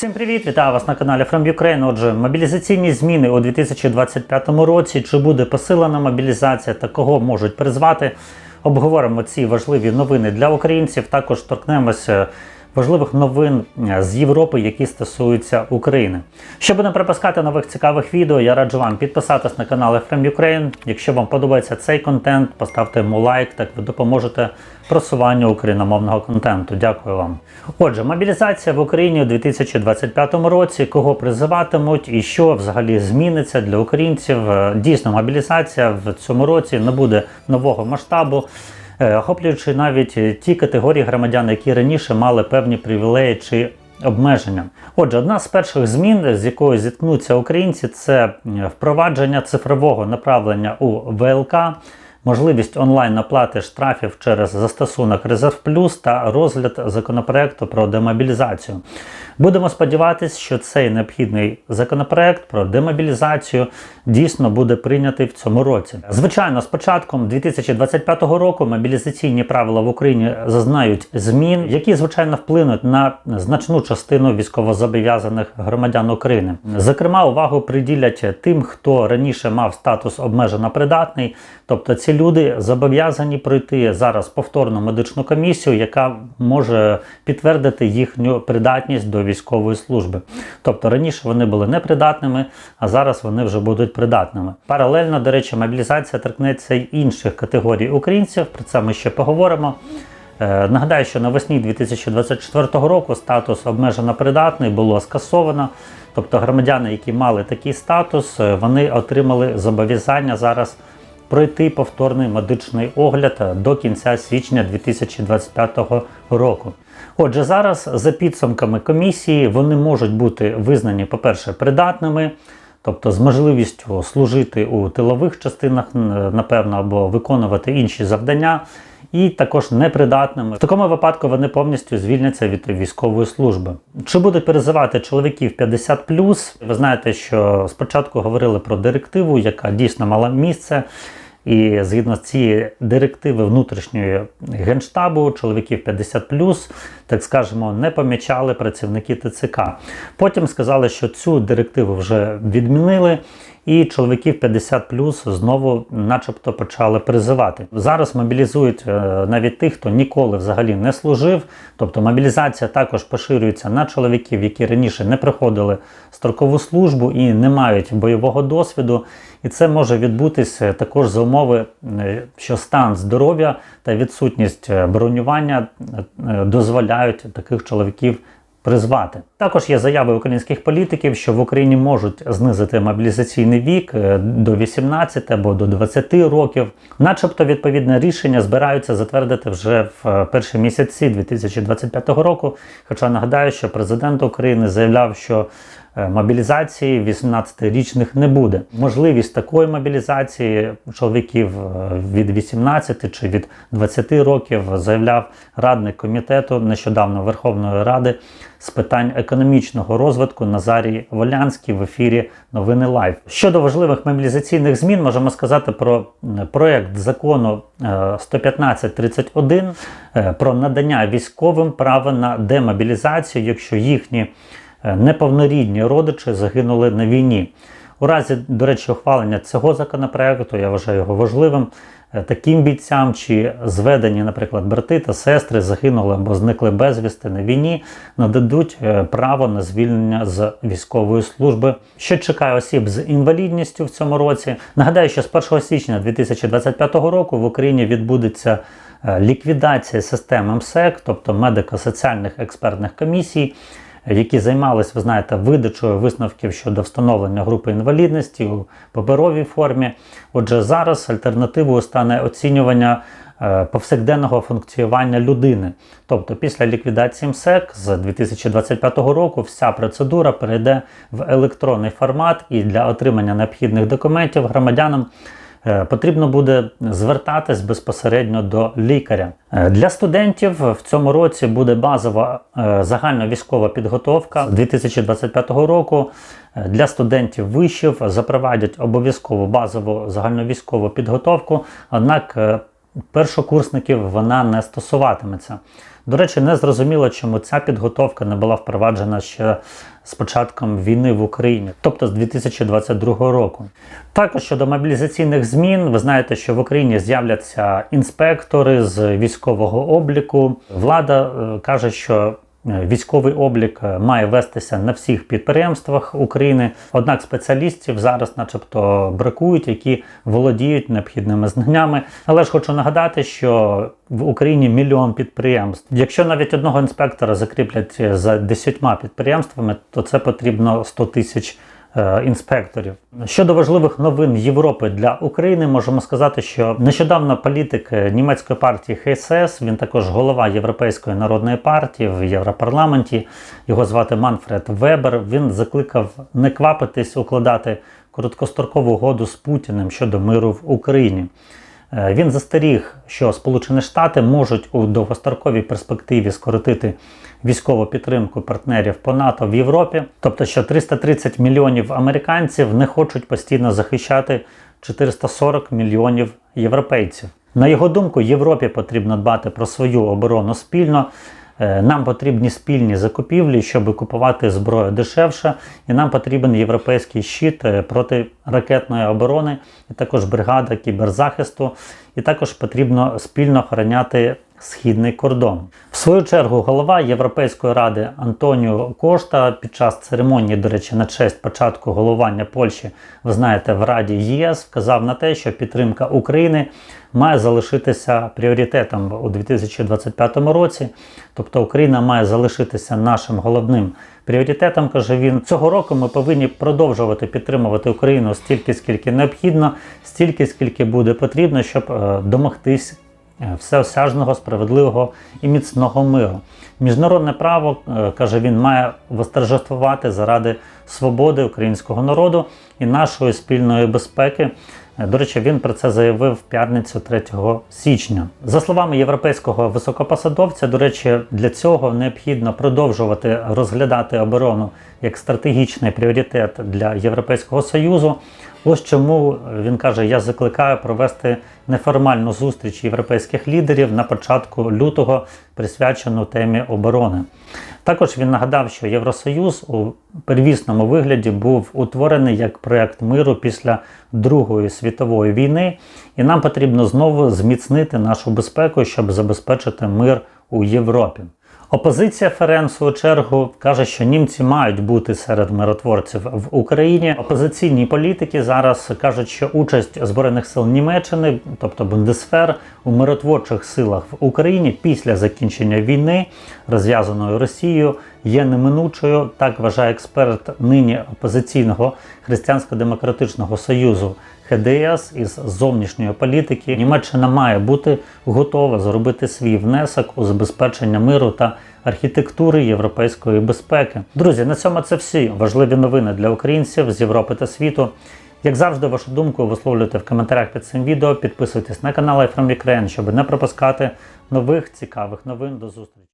Всім привіт! Вітаю вас на каналі From Ukraine. Отже, мобілізаційні зміни у 2025 році. Чи буде посилена мобілізація та кого можуть призвати? Обговоримо ці важливі новини для українців. Також торкнемося важливих новин е, з Європи, які стосуються України. Щоб не пропускати нових цікавих відео, я раджу вам підписатись на канал From Ukraine. Якщо вам подобається цей контент, поставте йому лайк, так ви допоможете просуванню україномовного контенту. Дякую вам. Отже, мобілізація в Україні у 2025 році. Кого призиватимуть і що взагалі зміниться для українців? Е, Дійсно, мобілізація в цьому році не буде нового масштабу. Е, Охоплюючи навіть е, ті категорії громадян, які раніше мали певні привілеї чи обмеження. Отже, одна з перших змін, з якою зіткнуться українці, це впровадження цифрового направлення у ВЛК, можливість онлайн оплати штрафів через застосунок Резерв Плюс та розгляд законопроекту про демобілізацію. Будемо сподіватися, що цей необхідний законопроект про демобілізацію дійсно буде прийнятий в цьому році. Звичайно, з початком 2025 року мобілізаційні правила в Україні зазнають змін, які звичайно вплинуть на значну частину військовозобов'язаних громадян України. Зокрема, увагу приділять тим, хто раніше мав статус обмежено придатний, тобто ці люди зобов'язані пройти зараз повторну медичну комісію, яка може підтвердити їхню придатність до військової служби. Тобто раніше вони були непридатними, а зараз вони вже будуть придатними. Паралельно, до речі, мобілізація торкнеться й інших категорій українців. Про це ми ще поговоримо. Е, Нагадаю, що навесні 2024 року статус обмежено придатний було скасовано. Тобто громадяни, які мали такий статус, е, вони отримали зобов'язання зараз пройти повторний медичний огляд до кінця січня 2025 року. Отже, зараз за підсумками комісії вони можуть бути визнані, по-перше, придатними, тобто з можливістю служити у тилових частинах, напевно, або виконувати інші завдання, і також непридатними. В такому випадку вони повністю звільняться від військової служби. Чи будуть перезивати чоловіків 50+, ви знаєте, що спочатку говорили про директиву, яка дійсно мала місце. І згідно з цієї директиви внутрішньої генштабу, чоловіків 50+, так скажемо, не помічали працівники ТЦК. Потім сказали, що цю директиву вже відмінили, і чоловіків 50 знову, начебто, почали призивати. Зараз мобілізують е, навіть тих, хто ніколи взагалі не служив. Тобто мобілізація також поширюється на чоловіків, які раніше не проходили строкову службу і не мають бойового досвіду. І це може відбутися також за умови, е, що стан здоров'я та відсутність е, бронювання е, дозволяють таких чоловіків призвати. Також є заяви українських політиків, що в Україні можуть знизити мобілізаційний вік е, до 18 або до 20 років. Начебто відповідне рішення збираються затвердити вже в е, перші місяці 2025 року. Хоча нагадаю, що президент України заявляв, що мобілізації 18-річних не буде. Можливість такої мобілізації чоловіків е, від 18 чи від 20 років заявляв радник комітету нещодавно Верховної Ради з питань економічного розвитку Назарій Волянський в ефірі Новини Лайв. Щодо важливих мобілізаційних змін, можемо сказати про м, проект закону е, 11531 е, про надання військовим права на демобілізацію, якщо їхні е, неповнорідні родичі загинули на війні. У разі, до речі, ухвалення цього законопроекту, я вважаю його важливим. е, Таким бійцям, чи зведені, наприклад, брати та сестри загинули або зникли безвісти на війні, нададуть е, право на звільнення з військової служби. Що чекає осіб з інвалідністю в цьому році? Нагадаю, що з 1 січня 2025 року в Україні відбудеться е, ліквідація систем МСЕК, тобто медико-соціальних експертних комісій які займалися, ви знаєте, видачою висновків щодо встановлення групи інвалідності у паперовій формі. Отже, зараз альтернативою стане оцінювання е, повсякденного функціонування людини. Тобто, після ліквідації МСЕК з 2025 року вся процедура перейде в електронний формат і для отримання необхідних документів громадянам. Е, Потрібно буде звертатись безпосередньо до лікаря. Е, Для студентів в цьому році буде базова е, загальна військова підготовка з 2025 року. Для студентів вишів запровадять обов'язкову базову загальновійськову підготовку, однак першокурсників вона не стосуватиметься. До речі, не зрозуміло, чому ця підготовка не була впроваджена ще з початком війни в Україні, тобто з 2022 року. Також щодо мобілізаційних змін, ви знаєте, що в Україні з'являться інспектори з військового обліку. Влада е, каже, що Військовий облік е, має вестися на всіх підприємствах України. Однак спеціалістів зараз, начебто, бракують, які володіють необхідними знаннями. Але ж хочу нагадати, що в Україні мільйон підприємств. Якщо навіть одного інспектора закріплять за десятьма підприємствами, то це потрібно 100 тисяч е, інспекторів. Щодо важливих новин Європи для України, можемо сказати, що нещодавно політик е, німецької партії ХСС, він також голова Європейської народної партії в Європарламенті. Його звати Манфред Вебер. Він закликав не квапитись укладати короткострокову угоду з Путіним щодо миру в Україні. Е, Він застеріг, що Сполучені Штати можуть у довгостроковій перспективі скоротити військову підтримку партнерів по НАТО в Європі, тобто що 330 мільйонів американців не хочуть постійно захищати 440 мільйонів європейців. На його думку, Європі потрібно дбати про свою оборону спільно. Е, Нам потрібні спільні закупівлі, щоб купувати зброю дешевше, і нам потрібен європейський щит е, проти ракетної оборони, і також бригада кіберзахисту, і також потрібно спільно охороняти східний кордон. В свою чергу голова Європейської ради Антоніо Кошта під час церемонії, до речі, на честь початку головування Польщі, ви знаєте, в Раді ЄС вказав на те, що підтримка України має залишитися пріоритетом у 2025 році. Тобто Україна має залишитися нашим головним пріоритетом, каже він. Цього року ми повинні продовжувати підтримувати Україну стільки, скільки необхідно, стільки, скільки буде потрібно, щоб е, домогтись всеосяжного, справедливого і міцного миру. Міжнародне право, е, каже він, має восторжествувати заради свободи українського народу і нашої спільної безпеки. Е, До речі, він про це заявив в п'ятницю 3 січня. За словами європейського високопосадовця, до речі, для цього необхідно продовжувати розглядати оборону як стратегічний пріоритет для Європейського союзу. Ось чому він каже: я закликаю провести неформальну зустріч європейських лідерів на початку лютого, присвячену темі оборони. Також він нагадав, що Євросоюз у первісному вигляді був утворений як проект миру після Другої світової війни, і нам потрібно знову зміцнити нашу безпеку, щоб забезпечити мир у Європі. Опозиція ФРН, в свою чергу, каже, що німці мають бути серед миротворців в Україні. Опозиційні політики зараз кажуть, що участь збройних сил Німеччини, тобто Бундесфер, у миротворчих силах в Україні після закінчення війни, розв'язаної Росією, є неминучою. Так вважає експерт нині опозиційного християнсько-демократичного союзу. ХДС із зовнішньої політики Німеччина має бути готова зробити свій внесок у забезпечення миру та архітектури європейської безпеки. Друзі, на цьому це всі важливі новини для українців з Європи та світу. Як завжди, вашу думку висловлюйте в коментарях під цим відео. Підписуйтесь на канал iFrom щоб не пропускати нових цікавих новин. До зустрічі!